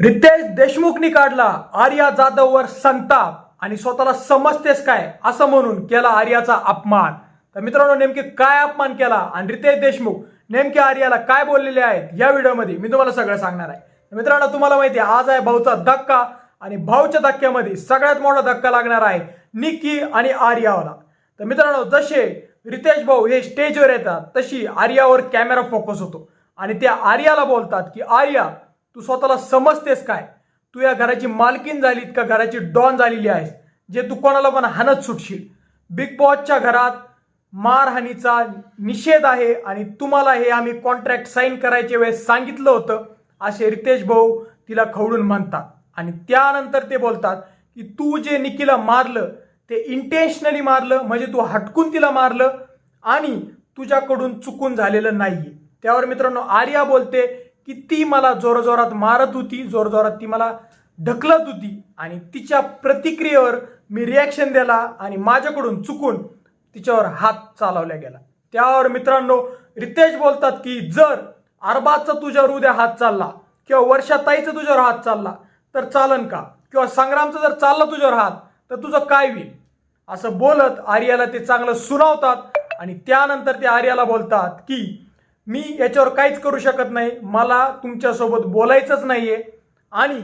रितेश देशमुखनी काढला आर्या जाधववर संताप आणि स्वतःला समजतेस काय असं म्हणून केला आर्याचा अपमान. तर मित्रांनो नेमके काय अपमान केला आणि रितेश देशमुख नेमके आर्याला काय बोललेले आहेत या व्हिडिओमध्ये मी तुम्हाला सगळं सांगणार आहे. मित्रांनो तुम्हाला माहिती आहे आज आहे भाऊचा धक्का आणि भाऊच्या धक्क्यामध्ये सगळ्यात मोठा धक्का लागणार आहे निकी आणि आर्याला तर मित्रांनो जसे रितेश भाऊ हे स्टेजवर येतात तशी आर्यावर कॅमेरा फोकस होतो. आणि त्या आर्याला बोलतात की आर्या तू स्वतःला समजतेस काय? तू या घराची मालकीन झालीत का? घराची डॉन झालेली आहेस जे तू कोणाला पण हाणत सुटशील. बिग बॉसच्या घरात मारहाणीचा निषेध आहे आणि तुम्हाला हे आम्ही कॉन्ट्रॅक्ट साईन करायच्या वेळेस सांगितलं होतं. असे रितेश भाऊ तिला खवडून म्हणतात आणि त्यानंतर ते बोलतात की तू जे निकीला मारलं ते इंटेन्शनली मारलं म्हणजे तू हटकून तिला मारलं आणि तुझ्याकडून चुकून झालेलं नाही त्यावर मित्रांनो आर्या बोलते की ती मला जोरजोरात मारत होती जोरजोरात ती मला ढकलत होती आणि तिच्या प्रतिक्रियेवर मी रिॲक्शन दिला आणि माझ्याकडून चुकून तिच्यावर हात चालवला गेला. त्यावर मित्रांनो रितेश बोलतात की जर अरबाजचा तुझ्यावर उद्या हात चालला किंवा वर्षाताईचा तुझ्यावर हात चालला तर चालन का? किंवा संग्रामचा जर चालला तुझ्यावर हात तर तुझं काय होईल? असं बोलत आर्याला ते चांगलं सुनावतात आणि त्यानंतर ते आर्याला बोलतात की मी याच्यावर काहीच करू शकत नाही. मला तुमच्यासोबत बोलायचंच नाही आहे आणि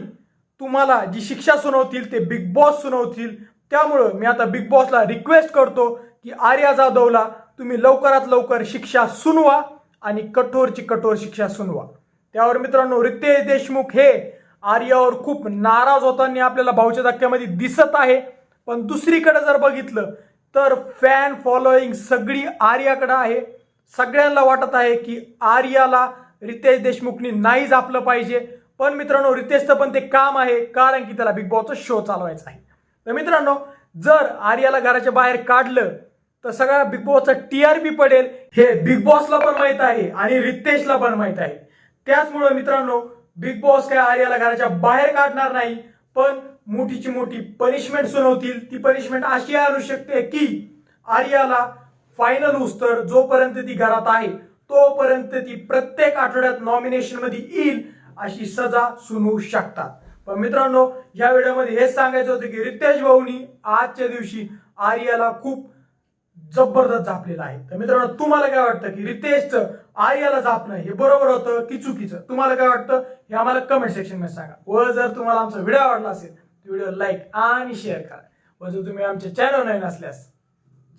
तुम्हाला जी शिक्षा सुनावतील ते बिग बॉस सुनावतील. त्यामुळं मी आता बिग बॉसला रिक्वेस्ट करतो की आर्या जाधवला तुम्ही लवकरात लवकर शिक्षा सुनवा आणि कठोरची कठोर शिक्षा सुनवा. त्यावर मित्रांनो रितेश देशमुख हे आर्यावर खूप नाराज होताना आपल्याला भाऊच्या धक्क्यामध्ये दिसत आहे. पण दुसरीकडे जर बघितलं तर फॅन फॉलोईंग सगळी आर्याकडं आहे. सगळ्यांना वाटत आहे की आर्याला रितेश देशमुखनी नाही जापलं पाहिजे. पण मित्रांनो रितेशचं पण ते काम आहे कारण की त्याला बिग बॉसचा शो चालवायचा आहे. तर मित्रांनो जर आर्याला घराच्या बाहेर काढलं तर सगळ्या बिग बॉसचा टीआरपी पडेल हे बिग बॉसला पण माहीत आहे आणि रितेशला पण माहीत आहे. त्याचमुळे मित्रांनो बिग बॉस काय आर्याला घराच्या बाहेर काढणार नाही पण मोठीची मोठी पनिशमेंट सुनावतील. ती पनिशमेंट अशी आणू शकते की आर्याला फायनल उस्तर जोपर्यंत ती घरात आहे तोपर्यंत ती प्रत्येक आठवड्यात नॉमिनेशनमध्ये येईल अशी सजा सुनवू शकतात. पण मित्रांनो या व्हिडिओमध्ये हेच सांगायचं होतं की रितेश भाऊनी आजच्या दिवशी आर्याला खूप जबरदस्त झापलेला आहे. तर मित्रांनो तुम्हाला काय वाटतं की रितेशचं आर्याला झापणं हे बरोबर होतं की चुकीचं? तुम्हाला काय वाटतं? हे आम्हाला कमेंट सेक्शनमध्ये सांगा. व जर तुम्हाला आमचा व्हिडिओ आवडला असेल तर व्हिडिओ लाईक आणि शेअर करा. व जर तुम्ही आमच्या चॅनल नाही नसल्यास